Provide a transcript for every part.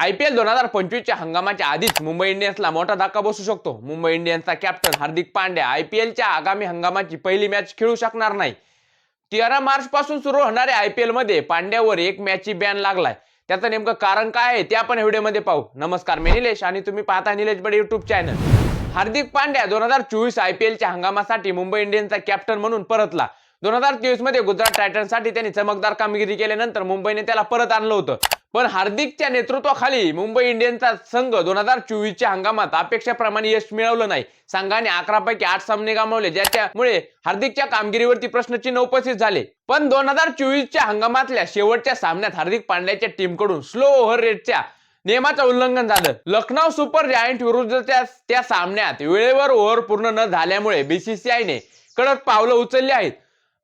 I P L दोन हजार पंचवीसच्या हंगामाच्या आधीच मुंबई इंडियन्सला मोठा धक्का बसू शकतो. मुंबई इंडियन्सचा captain Hardik Pandya I P एलच्या आगामी हंगामाची पहिली मॅच खेळू शकणार नाही. तेरा मार्च पासून सुरू होणाऱ्या आय पी एलमध्ये पांड्यावर एक मॅचची बॅन लागलाय. त्याचं नेमकं कारण काय आहे ते आपण व्हिडिओमध्ये पाहू. नमस्कार मी निलेश आणि तुम्ही पाहता निलेश बडे युट्यूब चॅनल हार्दिक पांड्या दोन हजार चोवीस आय पी एलच्या हंगामासाठी मुंबई इंडियन्सचा कॅप्टन म्हणून परतला. दोन हजार तेवीसमध्ये गुजरात टायटन्ससाठी त्यांनी चमकदार कामगिरी केल्यानंतर मुंबईने त्याला परत आणलं होतं. पण हार्दिकच्या नेतृत्वाखाली मुंबई इंडियन्सचा संघ दोन हजार चोवीसच्या हंगामात अपेक्षेप्रमाणे यश मिळवलं नाही. संघाने अकरा पैकी आठ सामने गमावले ज्याच्यामुळे हार्दिकच्या कामगिरीवरती प्रश्नचिन्ह उपस्थित झाले. पण दोन हजार चोवीसच्या हंगामातल्या शेवटच्या सामन्यात हार्दिक पांड्याच्या टीमकडून स्लो ओव्हर रेटच्या नियमाचं उल्लंघन झालं. लखनौ सुपर जायंट विरुद्धच्या त्या सामन्यात वेळेवर ओव्हर पूर्ण न झाल्यामुळे बीसीसीआयने कडक पावलं उचलली आहेत.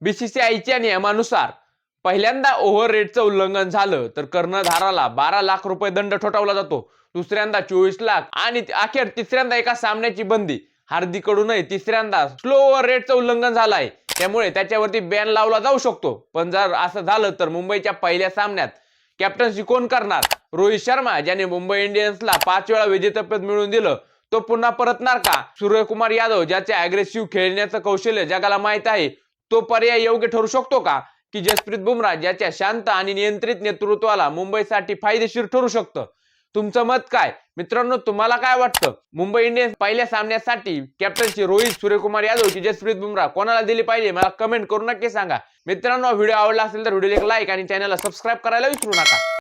बीसीसीआयच्या नियमानुसार पहिल्यांदा ओव्हर रेटचं उल्लंघन झालं तर कर्णधाराला बारा लाख रुपये दंड ठोठावला जातो. दुसऱ्यांदा चोवीस लाख आणि अखेर तिसऱ्यांदा एका सामन्याची बंदी. हार्दिकडूनही तिसऱ्यांदा स्लो ओव्हर रेटचं उल्लंघन झालं आहे त्यामुळे त्याच्यावरती बॅन लावला जाऊ शकतो. पण जर असं झालं तर मुंबईच्या पहिल्या सामन्यात कॅप्टन्सी कोण करणार? रोहित शर्मा ज्याने मुंबई इंडियन्सला पाच वेळा विजेतेपद मिळवून दिलं तो पुन्हा परतणार का? सूर्यकुमार यादव ज्याचे अग्रेसिव्ह खेळण्याचं कौशल्य जगाला माहीत आहे तो पर्याय योग्य ठरू शकतो का? की जसप्रीत बुमराह ज्याच्या शांत आणि नियंत्रित नेतृत्वाला मुंबईसाठी फायदेशीर ठरू शकतं. तुमचं मत काय? मित्रांनो तुम्हाला काय वाटतं? मुंबई इंडियन्स पहिल्या सामन्यासाठी कॅप्टनशी रोहित सूर्यकुमार यादव की जसप्रीत बुमराह? कोणाला दिली पाहिजे? मला कमेंट करून नक्की सांगा. मित्रांनो व्हिडिओ आवडला असेल तर व्हिडिओला एक लाईक आणि चॅनलला सबस्क्राईब करायला विसरू नका.